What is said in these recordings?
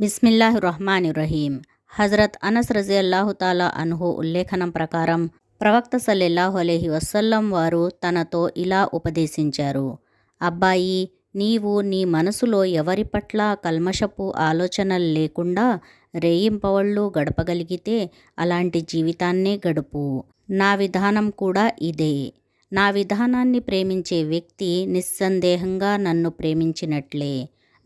బిస్మిల్లాహ్ రహమాన్ రహీం హజరత్ అనస్ రజియల్లాహు తాలా అన్హు ఉల్లేఖనం ప్రకారం ప్రవక్త సల్లెల్లాహు అలహి వసల్లం వారు తనతో ఇలా ఉపదేశించారు. అబ్బాయి నీవు నీ మనసులో ఎవరి పట్ల కల్మషపు ఆలోచనలు లేకుండా రేయింపవళ్ళు గడపగలిగితే అలాంటి జీవితాన్నే గడుపు. నా విధానం కూడా ఇదే. నా విధానాన్ని ప్రేమించే వ్యక్తి నిస్సందేహంగా నన్ను ప్రేమించినట్లే.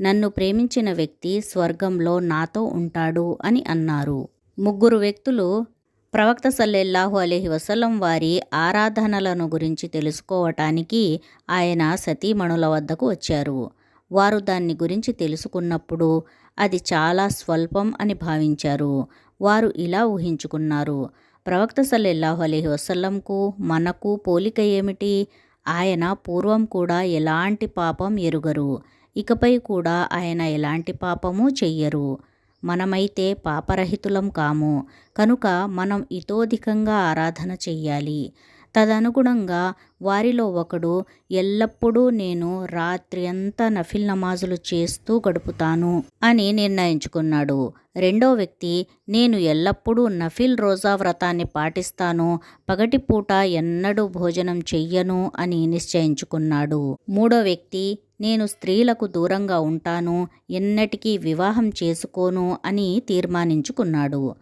నన్ను ప్రేమించిన వ్యక్తి స్వర్గంలో నాతో ఉంటాడు అని అన్నారు. ముగ్గురు వ్యక్తులు ప్రవక్త సల్లెల్లాహు అలీహి వసలం వారి ఆరాధనలను గురించి తెలుసుకోవటానికి ఆయన సతీమణుల వద్దకు వచ్చారు. వారు దాన్ని గురించి తెలుసుకున్నప్పుడు అది చాలా స్వల్పం అని భావించారు. వారు ఇలా ఊహించుకున్నారు. ప్రవక్త సల్లెల్లాహు అలీహి వసల్లంకు మనకు పోలిక ఏమిటి? ఆయన పూర్వం కూడా ఎలాంటి పాపం ఎరుగరు. ఇకపై కూడా ఆయన ఎలాంటి పాపము చెయ్యరు. మనమైతే పాపరహితులం కాము. కనుక మనం ఇతోధికంగా ఆరాధన చెయ్యాలి. తదనుగుణంగా వారిలో ఒకడు ఎల్లప్పుడూ నేను రాత్రి అంతా నఫిల్ నమాజులు చేస్తూ గడుపుతాను అని నిర్ణయించుకున్నాడు. రెండో వ్యక్తి నేను ఎల్లప్పుడూ నఫిల్ రోజా వ్రతాన్ని పాటిస్తాను పగటిపూట ఎన్నడూ భోజనం చెయ్యను అని నిశ్చయించుకున్నాడు. మూడో వ్యక్తి నేను స్త్రీలకు దూరంగా ఉంటాను ఎన్నటికీ వివాహం చేసుకోను అని తీర్మానించుకున్నాడు.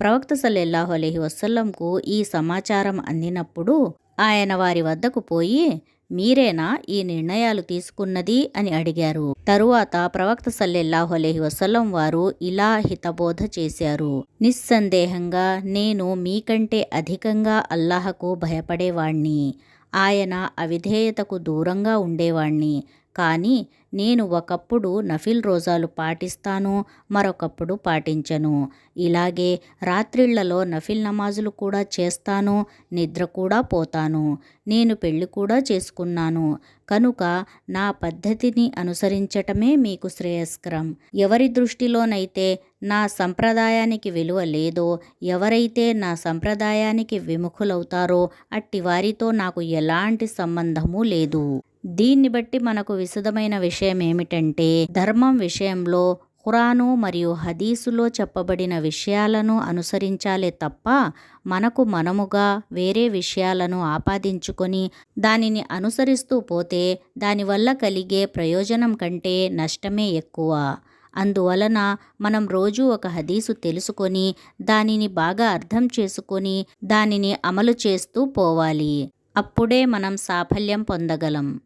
ప్రవక్త సల్లెల్లాహు అలహి వసల్లంకు ఈ సమాచారం అందినప్పుడు ఆయన వారి వద్దకు పోయి మీరేనా ఈ నిర్ణయాలు తీసుకున్నది? అని అడిగారు. తరువాత ప్రవక్త సల్లెల్లాహు అలహి వసల్లం వారు ఇలా హితబోధ చేశారు. నిస్సందేహంగా నేను మీకంటే అధికంగా అల్లాహకు భయపడేవాణ్ణి. ఆయన అవిధేయతకు దూరంగా ఉండేవాణ్ణి. కానీ నేను ఒకప్పుడు నఫిల్ రోజాలు పాటిస్తాను మరొకప్పుడు పాటించను. ఇలాగే రాత్రిళ్ళలో నఫిల్ నమాజులు కూడా చేస్తాను నిద్ర కూడా పోతాను. నేను పెళ్ళి కూడా చేసుకున్నాను. కనుక నా పద్ధతిని అనుసరించటమే మీకు శ్రేయస్కరం. ఎవరి దృష్టిలోనైతే నా సంప్రదాయానికి విలువ లేదో ఎవరైతే నా సంప్రదాయానికి విముఖులవుతారో అట్టి వారితో నాకు ఎలాంటి సంబంధము లేదు. దీన్ని బట్టి మనకు విశదమైన విషయం ఏమిటంటే ధర్మం విషయంలో ఖురాను మరియు హదీసులో చెప్పబడిన విషయాలను అనుసరించాలే తప్ప మనకు మనముగా వేరే విషయాలను ఆపాదించుకొని దానిని అనుసరిస్తూ పోతే దానివల్ల కలిగే ప్రయోజనం కంటే నష్టమే ఎక్కువ. అందువలన మనం రోజు ఒక హదీసు తెలుసుకొని దానిని బాగా అర్థం చేసుకొని దానిని అమలు చేస్తూ పోవాలి. అప్పుడే మనం సాఫల్యం పొందగలం.